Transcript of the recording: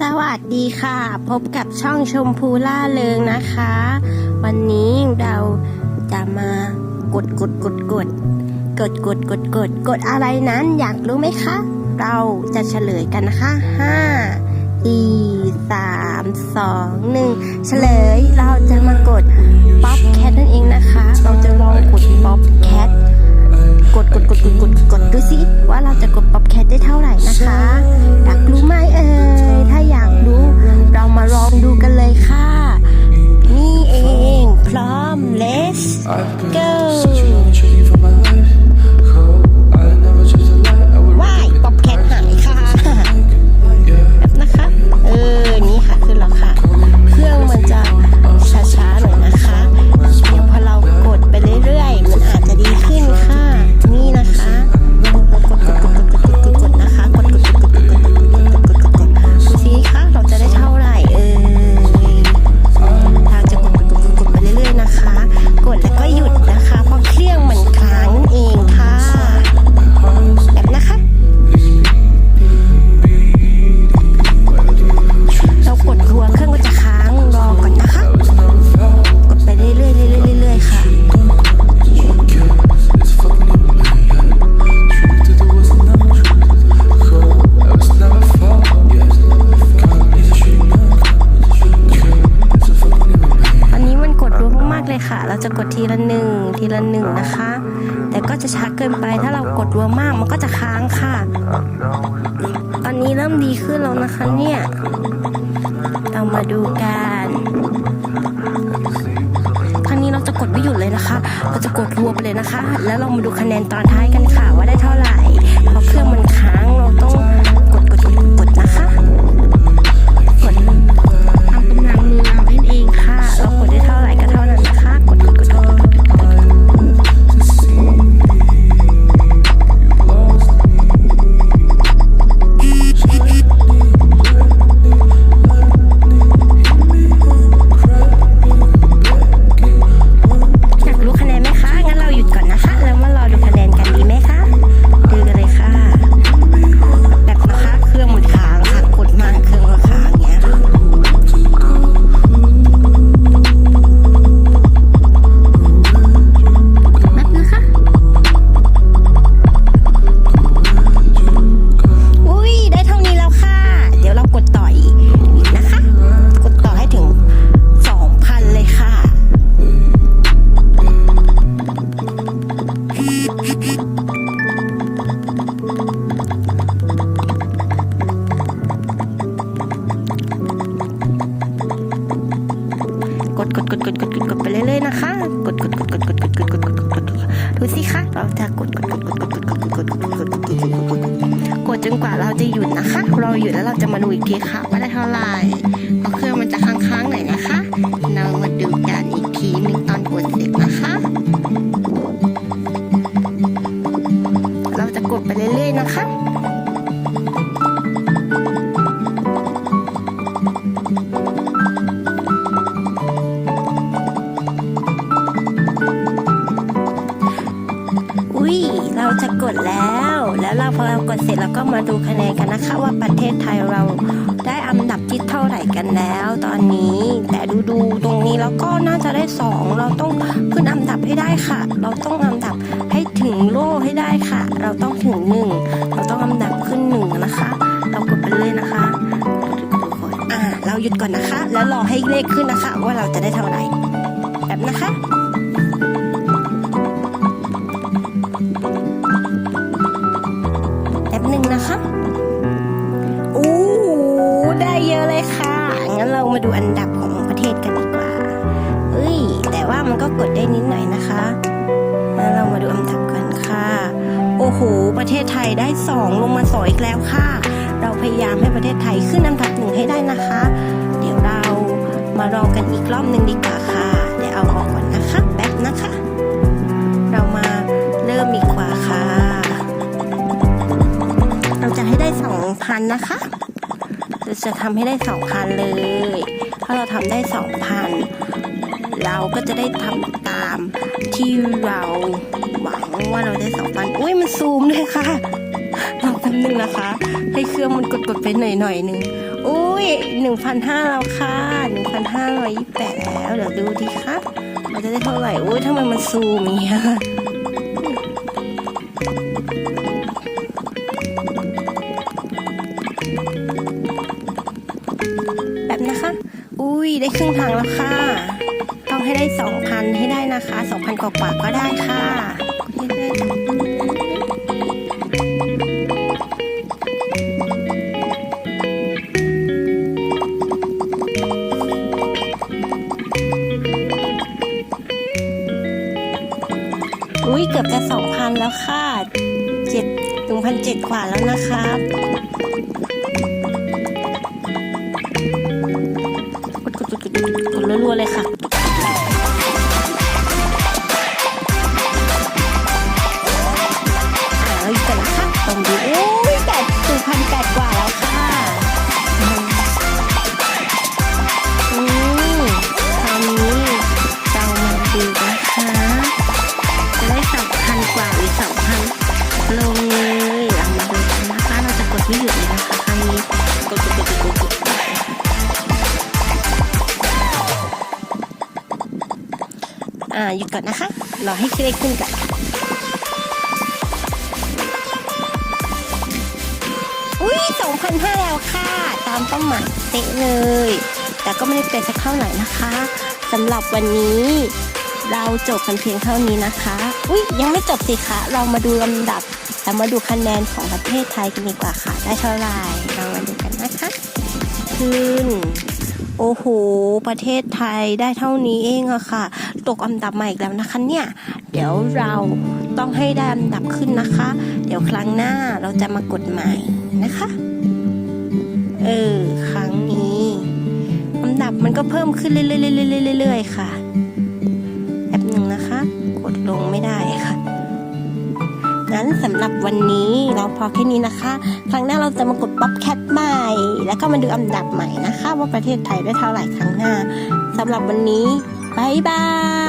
สวัสดีค่ะ พบกับช่องชมพูล่าเริงนะคะ วันนี้เราจะมากดกดกดกดกดกดกดกดกดอะไรนั้นอยากรู้ไหมคะ เราจะเฉลยกันนะคะห้าสี่สามสองหนึ่งเฉลยเราจะมากดป๊อปแคทนั่นเองนะคะ เราจะลองกดป๊อปแคทกดกดกดกดกดกดดูสิว่าเราจะกดป๊อ ละหนึ่งทีละหนึ่งนะคะ แต่ก็จะช้าเกินไปถ้าเรากดรัวมากมันก็จะค้างค่ะ ตอนนี้เริ่มดีขึ้นแล้วนะคะเนี่ยเรามาดูกันครั้งนี้เราจะกดไม่หยุดเลยนะคะ เราจะกดรัวไปเลยนะคะ แล้วเรามาดูคะแนนตอนท้ายกันค่ะว่าได้เท่าไหร่เพราะเครื่องมันค้าง กดกดกดกดกดกดไปเรื่อยๆนะคะ กดกดกดกดกดกดกดกดกดกดกดดูสิคะเราจะกดกดกดกดกดกดกดกดกดกดกดกดกดกดกดกดจนกว่าเราจะหยุดนะคะ เราหยุดแล้วเราจะมาดูอีกทีค่ะว่าได้เท่าไหร่เพราะเครื่องมันจะค้างๆหน่อยนะคะ เสร็จเราก็มาดูคะแนนกันนะคะ ว่าประเทศไทยเราได้อันดับที่เท่าไหร่กันแล้ว ตอนนี้ แต่ดูดูๆตรงนี้แล้วก็น่าจะได้สองเราต้องขึ้นอันดับให้ได้ค่ะ เราต้องอันดับให้ถึงโล่ให้ได้ค่ะ เราต้องถึงหนึ่งเราต้องอันดับขึ้นหนึ่งนะคะ เรากดไปเลยนะคะอ่าเราหยุดก่อนนะคะ แล้วรอให้เลขขึ้นนะคะ ว่าเราจะได้เท่าไหร่แบบนะคะ มาดูอันดับของประเทศกันดีกว่าเอ้ย แต่ว่ามันก็กดได้นิดหน่อยนะคะงั้นเรามาดูอันดับกันค่ะ โอ้โห ประเทศไทยได้สองลงมาสองอีกแล้วค่ะ เราพยายามให้ประเทศไทยขึ้นอันดับหนึ่งให้ได้นะคะ เดี๋ยวเรามารอกันอีกรอบหนึ่งดีกว่าค่ะ เดี๋ยวเอาออกก่อนนะคะแป๊บนะคะ เรามาเริ่มดีกว่าค่ะ เราจะให้ได้สองพันนะคะ จะทำให้ได้สองพันเลย ถ้าเราทำได้สองพันเราก็จะได้ทำตามที่เราหวังว่าเราได้สองพันอุ้ยมันซูมเลยค่ะเราทำหนึ่งนะคะ ให้เครื่องมันกดกดๆไปหน่อยหน่อยๆหนึ่งอุ้ยหนึ่งพันห้าแล้วค่ะหนึ่งพันห้าร้อยยี่แปดแล้ว เดี๋ยวดูดีคะเราจะได้เท่าไหร่อุ้ยทำไมมันซูมอย่างเงี้ย อุ้ยได้ครึ่งทางแล้วค่ะ ต้องให้ได้สองพันให้ได้นะคะสองพันกว่าๆก็ได้ค่ะอุ้ยเกือบจะสองพันแล้วค่ะเจ็ดหนึ่งพันเจ็ดกว่าแล้วนะคะ ดกดรัวๆเลยค่ะ อ่าหยุดก่อนนะคะ รอให้เลขขึ้นก่อนอุ้ยสองพันห้าแล้วค่ะ ตามเป้าหมายเป๊ะเลย แต่ก็ไม่ได้เป็นสักเท่าไหร่นะคะสำหรับวันนี้เราจบกันเพียงเท่านี้นะคะ อุ้ยยังไม่จบสิคะ เรามาดูลำดับเรามาดูคะแนนของประเทศไทยกันดีกว่าค่ะ ได้เท่าไหร่เรามาดูกันนะคะขึ้น โอ้โห ประเทศไทยได้เท่านี้เองอะค่ะ ตกอันดับม่อีกแล้วนะคะเนี่ย เดี๋ยวเราต้องให้ได้อันดับขึ้นนะคะ เดี๋ยวครั้งหน้าเราจะมากดใหม่นะคะ เออ ครั้งนี้อันดับมันก็เพิ่มขึ้นเรื่อยๆๆๆๆค่ะแป๊บหนึ่งนะคะ กดลงไม่ได้ค่ะงั้นสำหรับวันนี้เราพอแค่นี้นะคะ ครั้งหน้าเราจะมากดป๊อปแคทใหม่ แล้วก็มาดูอันดับใหม่นะคะ ว่าประเทศไทยได้เท่าไหร่ครั้งหน้าสำหรับวันนี้ บายบาย